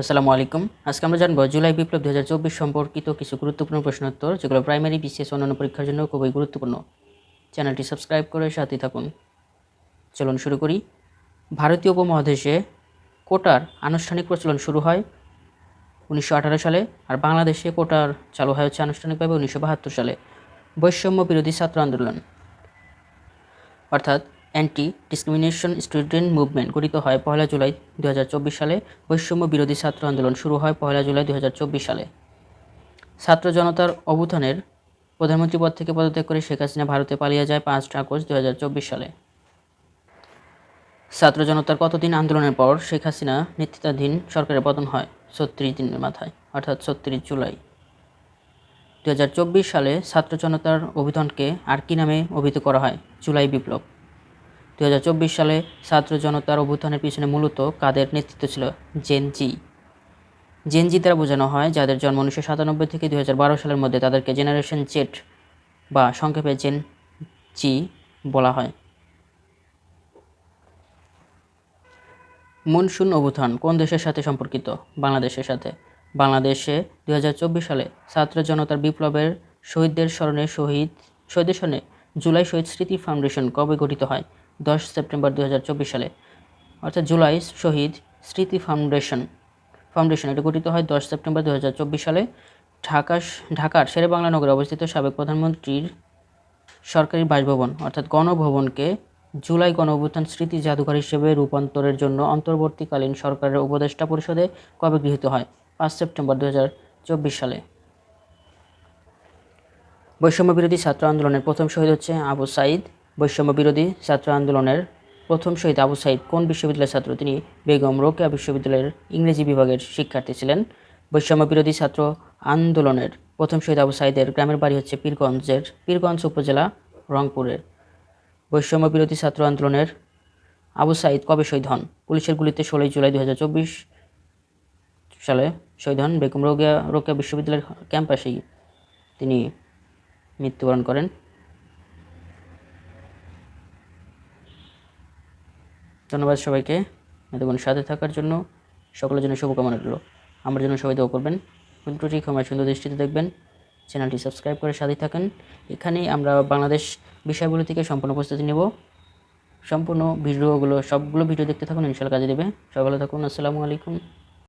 আসসালামু আলাইকুম। আজকে আমরা জানব জুলাই বিপ্লব দু হাজার চব্বিশ সম্পর্কিত কিছু গুরুত্বপূর্ণ প্রশ্নোত্তর, যেগুলো প্রাইমারি বিসিএস অন্যান্য পরীক্ষার জন্য খুবই গুরুত্বপূর্ণ। চ্যানেলটি সাবস্ক্রাইব করে সাথে থাকুন। চলুন শুরু করি। ভারতীয় উপমহাদেশে কোটার আনুষ্ঠানিক প্রচলন শুরু হয় উনিশশো আঠারো সালে, আর বাংলাদেশে কোটার চালু হয় হচ্ছে আনুষ্ঠানিকভাবে উনিশশো বাহাত্তর সালে। বৈষম্য বিরোধী ছাত্র আন্দোলন। অর্থাৎ অ্যান্টি ডিসক্রিমিনেশন স্টুডেন্ট মুভমেন্ট গঠিত হয় পয়লা জুলাই দু হাজার চব্বিশ সালে। বৈষম্য বিরোধী ছাত্র আন্দোলন শুরু হয় পয়লা জুলাই দু হাজার চব্বিশ সালে। ছাত্র জনতার অভ্যুত্থানের প্রধানমন্ত্রী পদ থেকে পদত্যাগ করে শেখ হাসিনা ভারতে পালিয়ে যায় পাঁচ আগস্ট দু হাজার চব্বিশ সালে। ছাত্র জনতার কতদিন আন্দোলনের পর শেখ হাসিনা নেতৃত্বাধীন সরকারের পতন হয়? ছত্রিশ দিনের মাথায়, অর্থাৎ ছত্রিশ জুলাই। দুহাজার চব্বিশ সালে ছাত্র জনতার অভিধানকে আর কি নামে অভিহিত করা হয়, জুলাই বিপ্লব। দুই হাজার চব্বিশ সালে ছাত্র জনতার অভ্যুত্থানের পিছনে মূলত কাদের নেতৃত্ব ছিল? জেনজি জেনজি দ্বারা বোঝানো হয় যাদের জন্ম উনিশশো সাতানব্বই থেকে দুই হাজার বারো সালের মধ্যে তাদেরকে জেনারেশন জেড বা সংক্ষেপে জেন জি বলা হয়। মনসুন অভ্যুত্থান কোন দেশের সাথে সম্পর্কিত? বাংলাদেশের সাথে। বাংলাদেশে দুই হাজার চব্বিশ সালে ছাত্র জনতার বিপ্লবের শহীদদের স্মরণে শহীদ, শহীদের স্মরণে জুলাই শহীদ স্মৃতি ফাউন্ডেশন কবে গঠিত হয়? দশ সেপ্টেম্বর দু হাজার চব্বিশ সালে, অর্থাৎ জুলাই শহীদ স্মৃতি ফাউন্ডেশন। ফাউন্ডেশন এটা গঠিত হয় দশ সেপ্টেম্বর দু হাজার চব্বিশ সালে। ঢাকা ঢাকার শেরেবাংলা নগরে অবস্থিত সাবেক প্রধানমন্ত্রীর সরকারি বাসভবন, অর্থাৎ গণভবনকে জুলাই গণ অভ্যুত্থান স্মৃতি জাদুঘর হিসেবে রূপান্তরের জন্য অন্তর্বর্তীকালীন সরকারের উপদেষ্টা পরিষদে কবে গৃহীত হয়? পাঁচ সেপ্টেম্বর দু হাজার চব্বিশ সালে। বৈষম্য বিরোধী ছাত্র আন্দোলনের প্রথম শহীদ হচ্ছে আবু সাইদ। বৈষম্য বিরোধী ছাত্র আন্দোলনের প্রথম শহীদ আবু সাইদ কোন বিশ্ববিদ্যালয়ের ছাত্র? তিনি বেগম রোকেয়া বিশ্ববিদ্যালয়ের ইংরেজি বিভাগের শিক্ষার্থী ছিলেন। বৈষম্য বিরোধী ছাত্র আন্দোলনের প্রথম শহীদ আবু সাইদের গ্রামের বাড়ি হচ্ছে পীরগঞ্জের পীরগঞ্জ উপজেলা রংপুরের বৈষম্য বিরোধী ছাত্র আন্দোলনের আবু সাইদ কবে শহীদ হন? পুলিশের গুলিতে ষোলোই জুলাই দু হাজার চব্বিশ সালে শহীদ হন বেগম রোকেয়া রোকেয়া বিশ্ববিদ্যালয়ের ক্যাম্পাসেই তিনি মৃত্যুবরণ করেন। ধন্যবাদ সবাইকে। এতক্ষণ সাথে থাকার জন্য সকলের জন্য শুভকামনা রইল। আমার জন্য সবাই দোয়া করবেন। ত্রুটি, ক্ষমার সুন্দর দৃষ্টিতে দেখবেন। চ্যানেলটি সাবস্ক্রাইব করে সাথে থাকেন। এখানেই আমরা বাংলাদেশ বিষয়গুলো থেকে সম্পূর্ণ প্রস্তুতি নেব। সম্পূর্ণ ভিডিওগুলো, সবগুলো ভিডিও দেখতে থাকুন ইনশাল্লাহ কাজে দেবে। সকালে থাকুন। আসসালামু আলাইকুম।